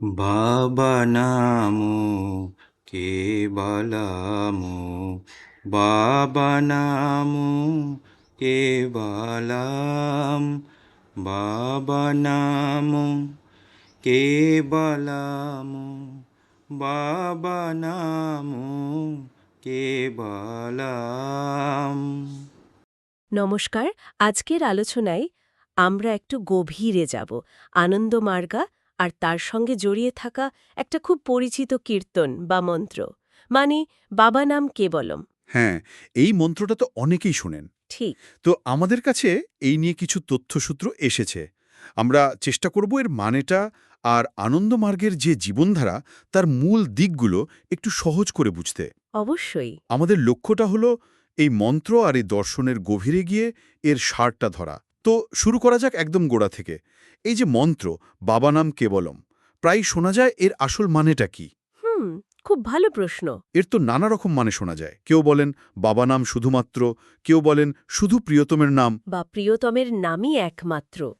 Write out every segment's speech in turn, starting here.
బాబనాము కేవలము బాబనాము కేవలం బాబనాము కేవలము బాబనాము కేవలం নমস্কার আজকের আলোচনায় আমরা একটু গভীরে যাব আনন্দমার্গা আর তার সঙ্গে জড়িয়ে থাকা একটা খুব পরিচিত কীর্তন বা মন্ত্র। মানে বাবা নাম কেবলম। হ্যাঁ এই মন্ত্রটা তো অনেকেই শোনেন। ঠিক। তো আমাদের কাছে এই নিয়ে কিছু তথ্যসূত্র এসেছে। আমরা চেষ্টা করব এর মানেটা আর আনন্দমার্গের যে জীবনধারা তার মূল দিকগুলো একটু সহজ করে বুঝতে। অবশ্যই। আমাদের লক্ষ্যটা হলো এই মন্ত্র আর এই দর্শনের গভীরে গিয়ে এর সারটা ধরা। তো শুরু করা যাক একদম গোড়া থেকে। এই যে মন্ত্র বাবা নাম কেবলম প্রায় শোনা যায় এর আসল মানেটা কি? হুম খুব ভালো প্রশ্ন। এর তো নানা রকম মানে শোনা যায়। কেউ বলেন বাবা নাম শুধুমাত্র কেউ বলেন শুধু প্রিয়তমের নাম। বা প্রিয়তমের নামই একমাত্র।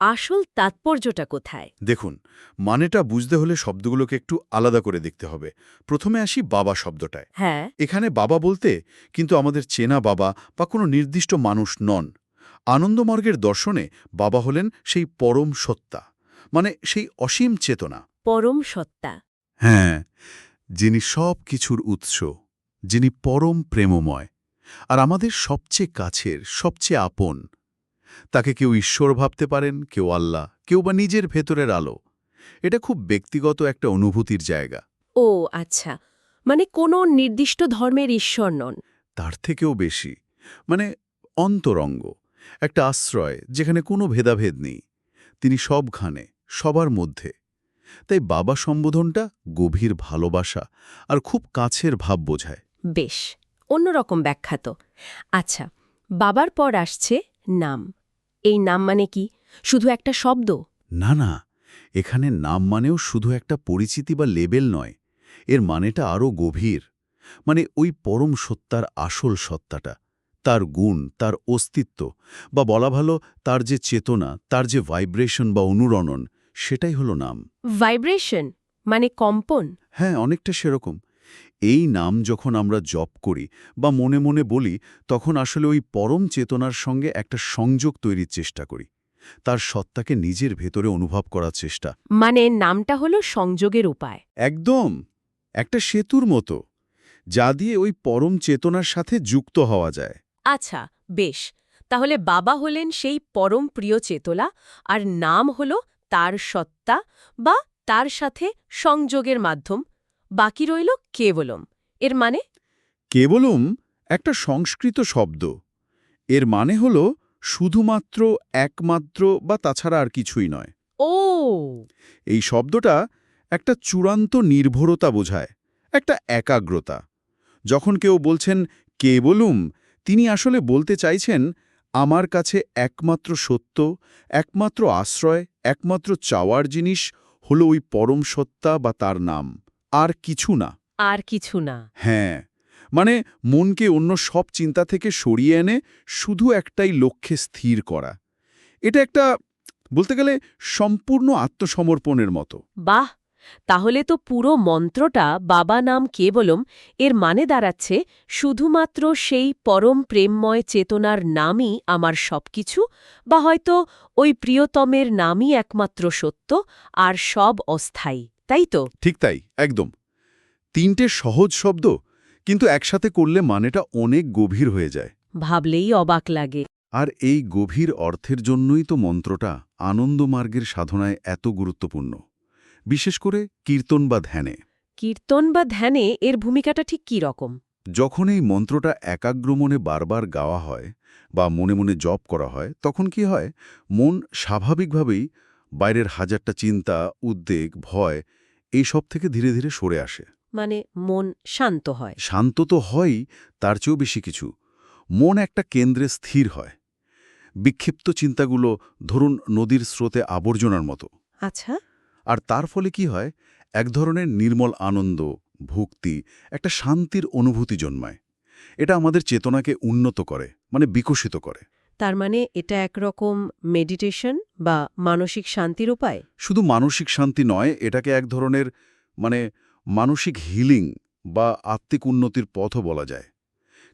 আসল তাৎপর্যটা কোথায়? দেখুন মানেটা বুঝতে হলে শব্দগুলোকে একটু আলাদা করে দেখতে হবে। প্রথমে আসি বাবা শব্দটায়। হ্যাঁ। এখানে বাবা বলতে কিন্তু আমাদের চেনা বাবা বা কোনো নির্দিষ্ট মানুষ নন। আনন্দমার্গের দর্শনে বাবা হলেন সেই পরম সত্তা মানে সেই অসীম চেতনা। পরম সত্তা। হ্যাঁ যিনি সব কিছুর উৎস যিনি পরম প্রেমময় আর আমাদের সবচেয়ে কাছের সবচেয়ে আপন। তাকে কেউ ঈশ্বর ভাবতে পারেন কেউ আল্লাহ কেউ বা নিজের ভেতরের আলো। এটা খুব ব্যক্তিগত একটা অনুভূতির জায়গা। ও আচ্ছা। মানে কোনো নির্দিষ্ট ধর্মের ঈশ্বর নন। তার থেকেও বেশি মানে অন্তরঙ্গ। একটা আশ্রয় যেখানে কোনো ভেদাভেদ নেই। তিনি সবখানে সবার মধ্যে। তাই বাবা সম্বোধনটা গভীর ভালোবাসা আর খুব কাছের ভাব বোঝায়। বেশ অন্যরকম ব্যাখ্যাত। আচ্ছা বাবার পর আসছে নাম। এই নাম মানে কি? শুধু একটা শব্দ? না না এখানে নাম মানেও শুধু একটা পরিচিতি বা লেবেল নয়। এর মানেটা আরও গভীর। মানে ওই পরম সত্তার আসল সত্তাটা। তার গুণ তার অস্তিত্ব বা বলা ভালো তার যে চেতনা তার যে ভাইব্রেশন বা অনুরণন সেটাই হলো নাম। ভাইব্রেশন মানে কম্পন। হ্যাঁ অনেকটা সেরকম। এই নাম যখন আমরা জপ করি বা মনে মনে বলি তখন আসলে ওই পরম চেতনার সঙ্গে একটা সংযোগ তৈরির চেষ্টা করি। তার সত্তাকে নিজের ভেতরে অনুভব করার চেষ্টা। মানে নামটা হলো সংযোগের উপায়। একদম! একটা সেতুর মতো যা দিয়ে ওই পরম চেতনার সাথে যুক্ত হওয়া যায়। আচ্ছা বেশ। তাহলে বাবা হলেন সেই পরম প্রিয় চেতলা আর নাম হল তার সত্তা বা তার সাথে সংযোগের মাধ্যম। বাকি রইল কেবলম। এর মানে? কেবলম একটা সংস্কৃত শব্দ। এর মানে হল শুধুমাত্র একমাত্র বা তাছাড়া আর কিছুই নয়। ও! এই শব্দটা একটা চূড়ান্ত নির্ভরতা বোঝায় একটা একাগ্রতা। যখন কেউ বলছেন কেবলুম তিনি আসলে বলতে চাইছেন আমার কাছে একমাত্র সত্য একমাত্র আশ্রয় একমাত্র চাওয়ার জিনিস হল ওই পরম সত্তা বা তার নাম। আর কিছু না। আর কিছু না। হ্যাঁ। মানে মনকে অন্য সব চিন্তা থেকে সরিয়ে এনে শুধু একটাই লক্ষ্যে স্থির করা। এটা একটা বলতে গেলে সম্পূর্ণ আত্মসমর্পণের মতো। বাহ! তাহলে তো পুরো মন্ত্রটা বাবা নাম কেবলম এর মানে দাঁড়াচ্ছে শুধুমাত্র সেই পরম প্রেমময় চেতনার নামই আমার সবকিছু বা হয়তো ওই প্রিয়তমের নামই একমাত্র সত্য আর সব অস্থায়ী তাই তো? ঠিক তাই একদম। তিনটে সহজ শব্দ কিন্তু একসাথে করলে মানেটা অনেক গভীর হয়ে যায়। ভাবলেই অবাক লাগে। আর এই গভীর অর্থের জন্যই তো মন্ত্রটা আনন্দমার্গের সাধনায় এত গুরুত্বপূর্ণ। বিশেষ করে কীর্তন বা ধ্যানে। কীর্তন বা ধ্যানে এর ভূমিকাটা ঠিক কী রকম? যখন এই মন্ত্রটা একাগ্রমনে বারবার গাওয়া হয় বা মনে মনে জপ করা হয় তখন কি হয়? মন স্বাভাবিকভাবেই বাইরের হাজারটা চিন্তা উদ্বেগ ভয় এই সব থেকে ধীরে ধীরে সরে আসে। মানে মন শান্ত হয়। শান্ত তো হয়ই তার চেয়েও বেশি কিছু। মন একটা কেন্দ্রে স্থির হয়। বিক্ষিপ্ত চিন্তাগুলো ধরুন নদীর স্রোতে আবর্জনার মতো। আচ্ছা। আর তার ফলে কি হয়? এক ধরনের নির্মল আনন্দ ভক্তি একটা শান্তির অনুভূতি জন্মায়। এটা আমাদের চেতনাকে উন্নত করে মানে বিকশিত করে। তার মানে এটা একরকম মেডিটেশন বা মানসিক শান্তির উপায়? শুধু মানসিক শান্তি নয় এটাকে এক ধরনের মানে মানসিক হিলিং বা আত্মিক উন্নতির পথও বলা যায়।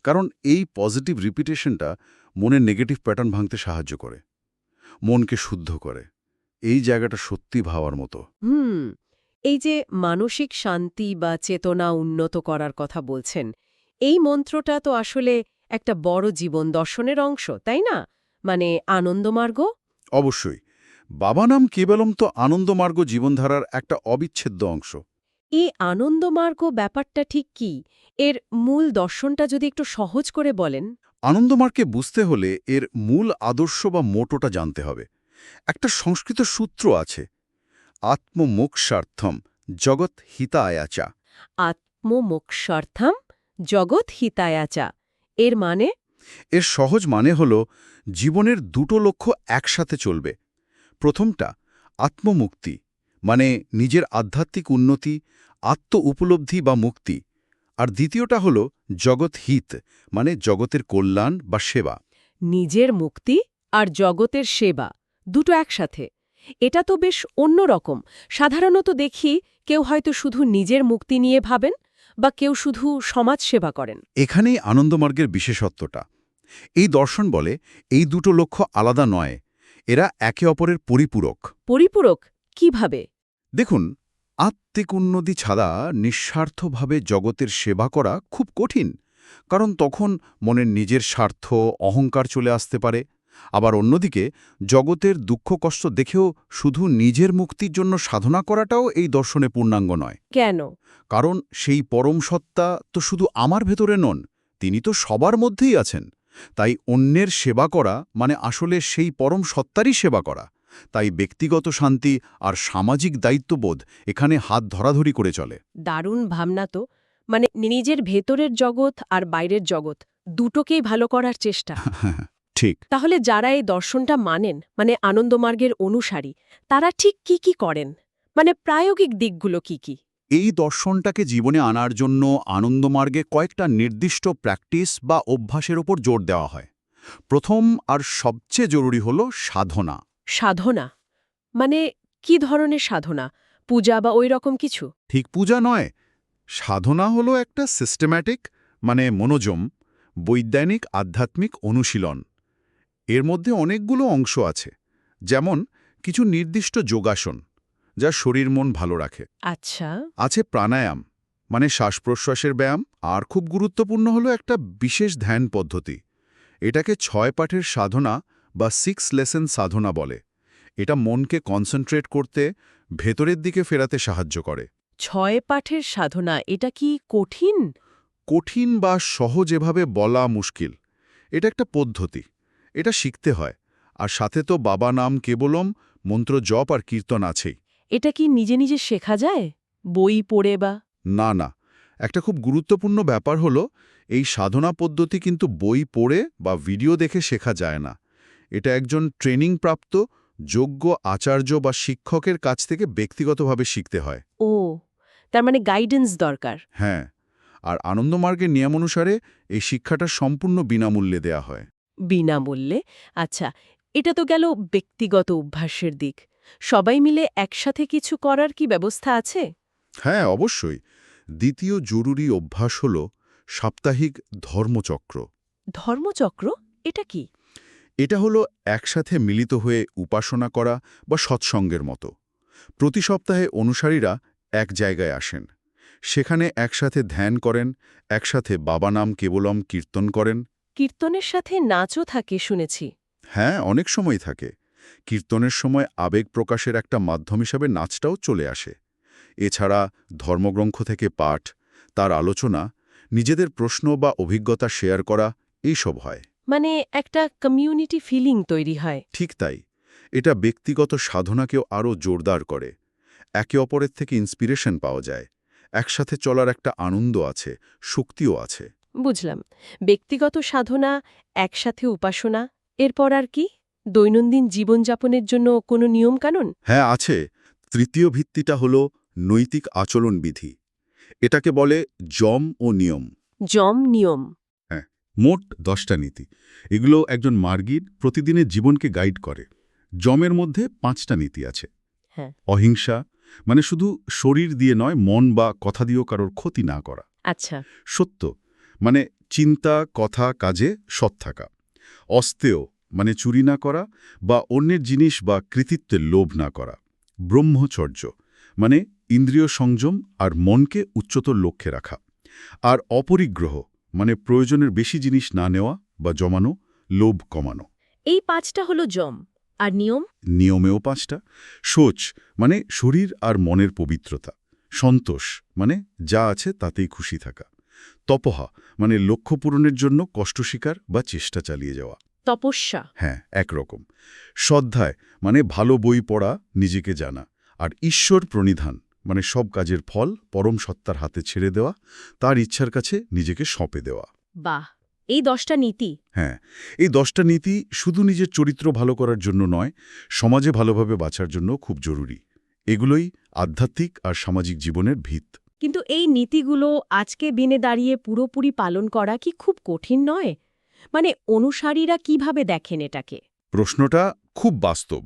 কারণ এই পজিটিভ রিপিটেশনটা মনের নেগেটিভ প্যাটার্ন ভাঙতে সাহায্য করে। মনকে শুদ্ধ করে। এই জায়গাটা সত্যি ভাবার মতো। হুম এই যে মানসিক শান্তি বা চেতনা উন্নত করার কথা বলছেন এই মন্ত্রটা তো আসলে একটা বড় জীবন দর্শনের অংশ তাই না? মানে আনন্দমার্গ? অবশ্যই। বাবা নাম কেবলম তো আনন্দমার্গ জীবনধারার একটা অবিচ্ছেদ্য অংশ। এই আনন্দমার্গ ব্যাপারটা ঠিক কি? এর মূল দর্শনটা যদি একটু সহজ করে বলেন। আনন্দমার্গকে বুঝতে হলে এর মূল আদর্শ বা মোটোটা জানতে হবে। একটা সংস্কৃত সূত্র আছে। আত্মমোক্ষার্থম জগৎ হিতায়াচা। আত্মমোক্ষার্থম জগৎ হিতায়াচা। এর মানে? এর সহজ মানে হল জীবনের দুটো লক্ষ্য একসাথে চলবে। প্রথমটা আত্মমুক্তি মানে নিজের আধ্যাত্মিক উন্নতি আত্ম উপলব্ধি বা মুক্তি। আর দ্বিতীয়টা হল জগৎ হিত মানে জগতের কল্যাণ বা সেবা। নিজের মুক্তি আর জগতের সেবা। দুটো একসাথে। এটা তো বেশ অন্যরকম সাধারণত দেখি কেউ হয়তো শুধু নিজের মুক্তি নিয়ে ভাবেন বা কেউ শুধু সমাজ সেবা করেন। এখানেই আনন্দমার্গের বিশেষত্বটা। এই দর্শন বলে এই দুটো লক্ষ্য আলাদা নয় এরা একে অপরের পরিপূরক। পরিপূরক? কীভাবে? দেখুন আত্মিক উন্নতি ছাড়া নিঃস্বার্থভাবে জগতের সেবা করা খুব কঠিন কারণ তখন মনের নিজের স্বার্থ অহংকার চলে আসতে পারে আবার অন্যদিকে জগতের দুঃখ কষ্ট দেখেও শুধু নিজের মুক্তির জন্য সাধনা করাটাও এই দর্শনে পূর্ণাঙ্গ নয়। কেন? কারণ সেই পরম সত্তা তো শুধু আমার ভেতরে নন তিনি তো সবার মধ্যেই আছেন। তাই অন্যের সেবা করা মানে আসলে সেই পরম সত্তারই সেবা করা। তাই ব্যক্তিগত শান্তি আর সামাজিক দায়িত্ববোধ এখানে হাত ধরাধরি করে চলে। দারুণ ভাবনা তো। মানে নিজের ভেতরের জগৎ আর বাইরের জগৎ দুটোকেই ভালো করার চেষ্টা। ঠিক। তাহলে যারা এই দর্শনটা মানেন মানে আনন্দমার্গের অনুসারী তারা ঠিক কি কি করেন? মানে প্রায়োগিক দিকগুলো কি কি? এই দর্শনটাকে জীবনে আনার জন্য আনন্দমার্গে কয়েকটা নির্দিষ্ট প্র্যাকটিস বা অভ্যাসের ওপর জোর দেওয়া হয়। প্রথম আর সবচেয়ে জরুরি হল সাধনা। সাধনা? মানে কি ধরনের সাধনা? পূজা বা ওই রকম কিছু? ঠিক পূজা নয়। সাধনা হলো একটা সিস্টেম্যাটিক মানে মনোজম বৈজ্ঞানিক আধ্যাত্মিক অনুশীলন। এর মধ্যে অনেকগুলো অংশ আছে যেমন কিছু নির্দিষ্ট যোগাসন যা শরীর মন ভালো রাখে। আচ্ছা। আছে প্রাণায়াম মানে শ্বাস-প্রশ্বাসের ব্যায়াম আর খুব গুরুত্বপূর্ণ হলো একটা বিশেষ ধ্যান পদ্ধতি। এটাকে ছয় পাঠের সাধনা বা সিক্স লেসেন সাধনা বলে। এটা মনকে কনসেন্ট্রেট করতে ভেতরের দিকে ফেরাতে সাহায্য করে। ছয় পাঠের সাধনা এটা কি কঠিন? কঠিন বা সহজ এভাবে বলা মুশকিল। এটা একটা পদ্ধতি। এটা শিখতে হয়। আর সাথে তো বাবা নাম কেবলম মন্ত্র জপ আর কীর্তন আছেই। এটা কি নিজে নিজে শেখা যায়? বই পড়ে বা? না না। একটা খুব গুরুত্বপূর্ণ ব্যাপার হলো এই সাধনা পদ্ধতি কিন্তু বই পড়ে বা ভিডিও দেখে শেখা যায় না। এটা একজন ট্রেনিং প্রাপ্ত যোগ্য আচার্য বা শিক্ষকের কাছ থেকে ব্যক্তিগতভাবে শিখতে হয়। ও তার মানে গাইডেন্স দরকার। হ্যাঁ। আর আনন্দমার্গের নিয়ম অনুসারে এই শিক্ষাটা সম্পূর্ণ বিনামূল্যে দেয়া হয়। বিনামূল্যে। আচ্ছা এটা তো গেল ব্যক্তিগত অভ্যাসের দিক। সবাই মিলে একসাথে কিছু করার কি ব্যবস্থা আছে? হ্যাঁ অবশ্যই। দ্বিতীয় জরুরি অভ্যাস হল সাপ্তাহিক ধর্মচক্র। ধর্মচক্র? এটা কি? এটা হলো একসাথে মিলিত হয়ে উপাসনা করা বা সৎসঙ্গের মতো। প্রতি সপ্তাহে অনুসারীরা এক জায়গায় আসেন। সেখানে একসাথে ধ্যান করেন একসাথে বাবা নাম কেবলম কীর্তন করেন কীর্তনের সাথে নাচও থাকে শুনেছি। হ্যাঁ অনেক সময় থাকে। কীর্তনের সময় আবেগ প্রকাশের একটা মাধ্যম হিসাবে নাচটাও চলে আসে। এছাড়া ধর্মগ্রন্থ থেকে পাঠ তার আলোচনা নিজেদের প্রশ্ন বা অভিজ্ঞতা শেয়ার করা এইসব হয়। মানে একটা কমিউনিটি ফিলিং তৈরি হয়। ঠিক তাই। এটা ব্যক্তিগত সাধনাকেও আরও জোরদার করে। একে অপরের থেকে ইন্সপিরেশন পাওয়া যায়। একসাথে চলার একটা আনন্দ আছে শক্তিও আছে। বুঝলাম। ব্যক্তিগত সাধনা একসাথে উপাসনা এরপর আর কি? দৈনন্দিন জীবনযাপনের জন্য কোনো নিয়মকানুন? হ্যাঁ আছে। তৃতীয় ভিত্তিটা হল নৈতিক আচরণবিধি। এটাকে বলে জম ও নিয়ম। জম নিয়ম। হ্যাঁ মোট দশটা নীতি। এগুলো একজন মার্গীর প্রতিদিনের জীবনকে গাইড করে। জমের মধ্যে পাঁচটা নীতি আছে। হ্যাঁ। অহিংসা মানে শুধু শরীর দিয়ে নয় মন বা কথা দিয়েও কারোর ক্ষতি না করা। আচ্ছা। সত্য মানে চিন্তা কথা কাজে সৎ থাকা। অস্তেয় মানে চুরি না করা বা অন্যের জিনিস বা কৃতিত্বের লোভ না করা। ব্রহ্মচর্য মানে ইন্দ্রিয় সংযম আর মনকে উচ্চতর লক্ষ্যে রাখা। আর অপরিগ্রহ মানে প্রয়োজনের বেশি জিনিস না নেওয়া বা জমানো লোভ কমানো। এই পাঁচটা হলো জম আর নিয়ম? নিয়মেও পাঁচটা। সোচ মানে শরীর আর মনের পবিত্রতা। সন্তোষ মানে যা আছে তাতেই খুশি থাকা। তপহা মানে লক্ষ্য পূরণের জন্য কষ্ট স্বীকার বা চেষ্টা চালিয়ে যাওয়া। তপস্যা। হ্যাঁ একরকম। শ্রদ্ধায় মানে ভালো বই পড়া নিজেকে জানা। আর ঈশ্বর প্রণিধান মানে সব কাজের ফল পরম সত্তার হাতে ছেড়ে দেওয়া তার ইচ্ছার কাছে নিজেকে সঁপে দেওয়া। বাহ এই দশটা নীতি। হ্যাঁ এই দশটা নীতি শুধু নিজের চরিত্র ভালো করার জন্য নয় সমাজে ভালোভাবে বাঁচার জন্য খুব জরুরি। এগুলোই আধ্যাত্মিক আর সামাজিক জীবনের ভিত। কিন্তু এই নীতিগুলো আজকে দিনে দাঁড়িয়ে পুরোপুরি পালন করা কি খুব কঠিন নয়? মানে অনুসারীরা কীভাবে দেখেন এটাকে? প্রশ্নটা খুব বাস্তব।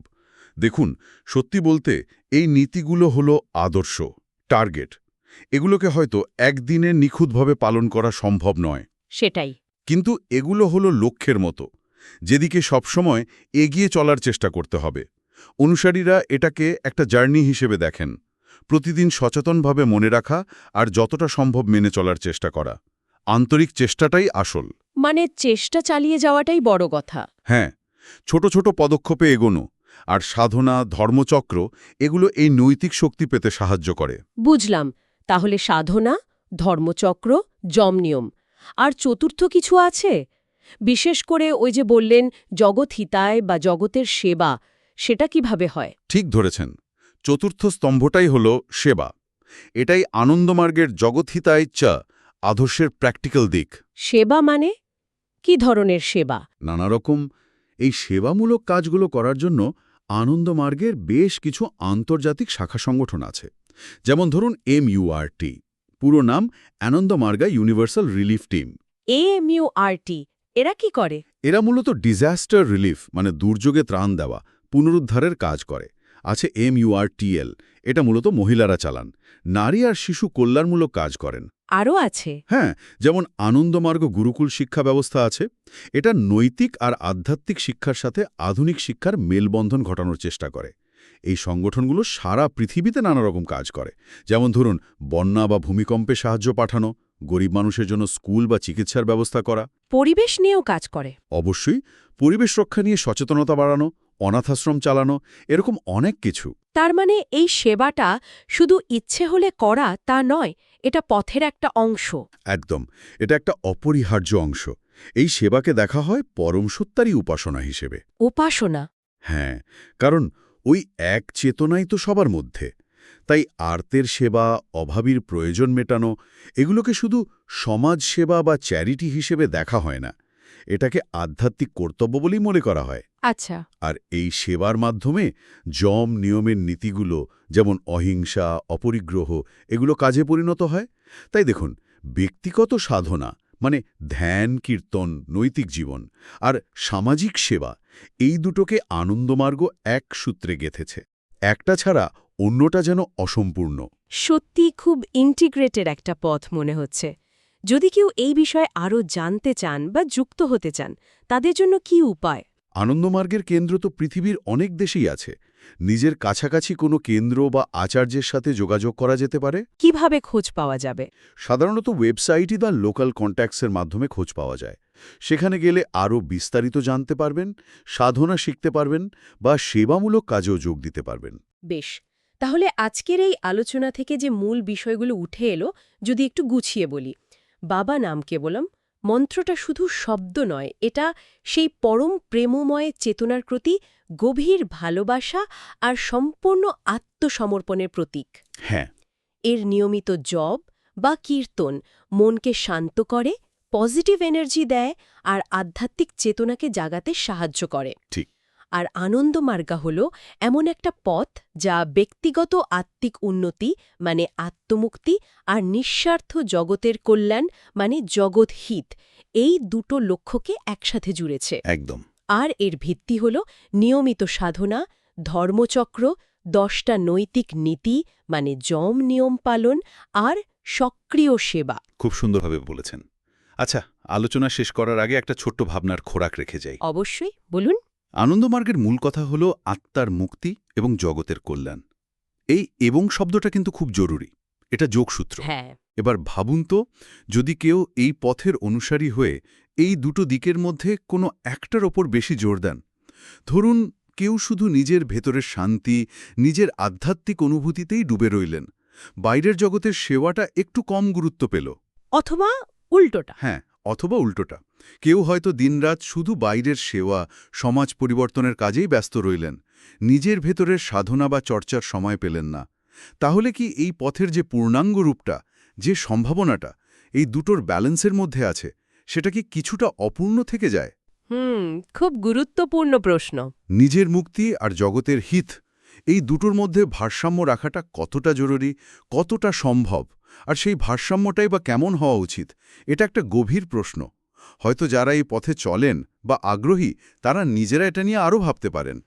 দেখুন সত্যি বলতে এই নীতিগুলো হলো আদর্শ টার্গেট। এগুলোকে হয়তো একদিনে নিখুঁতভাবে পালন করা সম্ভব নয়। সেটাই। কিন্তু এগুলো হলো লক্ষ্যের মতো। যেদিকে সবসময় এগিয়ে চলার চেষ্টা করতে হবে। অনুসারীরা এটাকে একটা জার্নি হিসেবে দেখেন। প্রতিদিন সচেতনভাবে মনে রাখা আর যতটা সম্ভব মেনে চলার চেষ্টা করা। আন্তরিক চেষ্টাটাই আসল। মানে চেষ্টা চালিয়ে যাওয়াটাই বড় কথা। হ্যাঁ ছোট ছোট পদক্ষেপে এগোনো আর সাধনা ধর্মচক্র এগুলো এই নৈতিক শক্তি পেতে সাহায্য করে। বুঝলাম। তাহলে সাধনা ধর্মচক্র যম নিয়ম আর চতুর্থ কিছু আছে? বিশেষ করে ওই যে বললেন জগৎ হিতায় বা জগতের সেবা সেটা কীভাবে হয়? ঠিক ধরেছেন। চতুর্থ স্তম্ভটাই হল সেবা। এটাই আনন্দমার্গের জগৎহিতায় চা আদর্শের প্র্যাকটিক্যাল দিক। সেবা মানে? কি ধরনের সেবা? নানা রকম। এই সেবামূলক কাজগুলো করার জন্য আনন্দমার্গের বেশ কিছু আন্তর্জাতিক শাখা সংগঠন আছে। যেমন ধরুন এমইউআরটি পুরো নাম Ananda Marga universal relief team. AMURT এরা কি করে? এরা মূলত ডিজাস্টার রিলিফ মানে দুর্যোগে ত্রাণ দেওয়া পুনরুদ্ধারের কাজ করে। আছে এমইউআরটিএল এটা মূলত মহিলারা চালান। নারী আর শিশু কল্যাণমূলক কাজ করেন। আরও আছে? হ্যাঁ যেমন আনন্দমার্গ গুরুকুল শিক্ষা ব্যবস্থা আছে। এটা নৈতিক আর আধ্যাত্মিক শিক্ষার সাথে আধুনিক শিক্ষার মেলবন্ধন ঘটানোর চেষ্টা করে। এই সংগঠনগুলো সারা পৃথিবীতে নানা রকম কাজ করে। যেমন ধরুন বন্যা বা ভূমিকম্পে সাহায্য পাঠানো গরিব মানুষের জন্য স্কুল বা চিকিৎসার ব্যবস্থা করা। পরিবেশ নিয়েও কাজ করে। অবশ্যই পরিবেশ রক্ষা নিয়ে সচেতনতা বাড়ানো অনাথাশ্রম চালানো এরকম অনেক কিছু। তার মানে এই সেবাটা শুধু ইচ্ছে হলে করা তা নয় এটা পথের একটা অংশ। একদম এটা একটা অপরিহার্য অংশ। এই সেবাকে দেখা হয় পরম সত্তারই উপাসনা হিসেবে। উপাসনা? হ্যাঁ কারণ ওই এক চেতনাই তো সবার মধ্যে। তাই আর্তের সেবা অভাবীর প্রয়োজন মেটানো এগুলোকে শুধু সমাজ সেবা বা চ্যারিটি হিসেবে দেখা হয় না। এটাকে আধ্যাত্মিক কর্তব্য বলেই মনে করা হয়। আচ্ছা। আর এই সেবার মাধ্যমে যম নিয়মের নীতিগুলো যেমন অহিংসা অপরিগ্রহ এগুলো কাজে পরিণত হয়। তাই দেখুন ব্যক্তিগত সাধনা মানে ধ্যান কীর্তন নৈতিক জীবন আর সামাজিক সেবা এই দুটোকে আনন্দমার্গ এক সূত্রে গেথেছে। একটা ছাড়া অন্যটা যেন অসম্পূর্ণ। সত্যি খুব ইন্টিগ্রেটেড একটা পথ মনে হচ্ছে। যদি কেউ এই বিষয়ে আরও জানতে চান বা যুক্ত হতে চান তাদের জন্য কি উপায়? আনন্দমার্গের কেন্দ্র তো পৃথিবীর অনেক দেশেই আছে। নিজের কাছাকাছি কোনো কেন্দ্র বা আচার্যের সাথে যোগাযোগ করা যেতে পারে? কীভাবে খোঁজ পাওয়া যাবে? সাধারণত ওয়েবসাইটই বা লোকাল কন্ট্যাক্টসের মাধ্যমে খোঁজ পাওয়া যায়। সেখানে গেলে আরও বিস্তারিত জানতে পারবেন সাধনা শিখতে পারবেন বা সেবামূলক কাজেও যোগ দিতে পারবেন। বেশ তাহলে আজকের এই আলোচনা থেকে যে মূল বিষয়গুলো উঠে এলো যদি একটু গুছিয়ে বলি। বাবা নাম কেবলম? মন্ত্রটা শুধু শব্দ নয় এটা সেই পরম প্রেমময় চেতনার প্রতি গভীর ভালোবাসা আর সম্পূর্ণ আত্মসমর্পণের প্রতীক। হ্যাঁ। এর নিয়মিত জব বা কীর্তন মনকে শান্ত করে পজিটিভ এনার্জি দেয় আর আধ্যাত্মিক চেতনাকে জাগাতে সাহায্য করে। ঠিক। আর আনন্দমার্গা হল এমন একটা পথ যা ব্যক্তিগত আত্মিক উন্নতি মানে আত্মমুক্তি আর নিঃস্বার্থ জগতের কল্যাণ মানে জগৎ হিত এই দুটো লক্ষ্যকে একসাথে জুড়েছে। একদম। আর এর ভিত্তি হল নিয়মিত সাধনা ধর্মচক্র দশটা নৈতিক নীতি মানে যম নিয়ম পালন আর সক্রিয় সেবা। খুব সুন্দরভাবে বলেছেন। আচ্ছা আলোচনা শেষ করার আগে একটা ছোট্ট ভাবনার খোরাক রেখে যাই। অবশ্যই বলুন। আনন্দমার্গের মূল কথা হল আত্মার মুক্তি এবং জগতের কল্যাণ। এই এবং শব্দটা কিন্তু খুব জরুরি। এটা যোগসূত্র। হ্যাঁ। এবার ভাবুন তো যদি কেউ এই পথের অনুসারী হয়ে এই দুটো দিকের মধ্যে কোনো একটার ওপর বেশি জোর দেন ধরুন কেউ শুধু নিজের ভেতরের শান্তি নিজের আধ্যাত্মিক অনুভূতিতেই ডুবে রইলেন বাইরের জগতের সেবাটা একটু কম গুরুত্ব পেল। অথবা উল্টোটা। হ্যাঁ অথবা উল্টোটা। কেউ হয়তো দিনরাত শুধু বাইরের সেবা সমাজ পরিবর্তনের কাজেই ব্যস্ত রইলেন। নিজের ভেতরের সাধনা বা চর্চার সময় পেলেন না। তাহলে কি এই পথের যে পূর্ণাঙ্গ রূপটা যে সম্ভাবনাটা এই দুটোর ব্যালেন্সের মধ্যে আছে সেটা কি কিছুটা অপূর্ণ থেকে যায়? হুম খুব গুরুত্বপূর্ণ প্রশ্ন। নিজের মুক্তি আর জগতের হিত এই দুটোর মধ্যে ভারসাম্য রাখাটা কতটা জরুরি কতটা সম্ভব? আর সেই ভারসাম্যটাই বা কেমন হওয়া উচিত, এটা একটা গভীর প্রশ্ন। হয়তো যারা এই পথে চলেন বা আগ্রহী, তারা নিজেরা এটা নিয়ে আরও ভাবতে পারেন।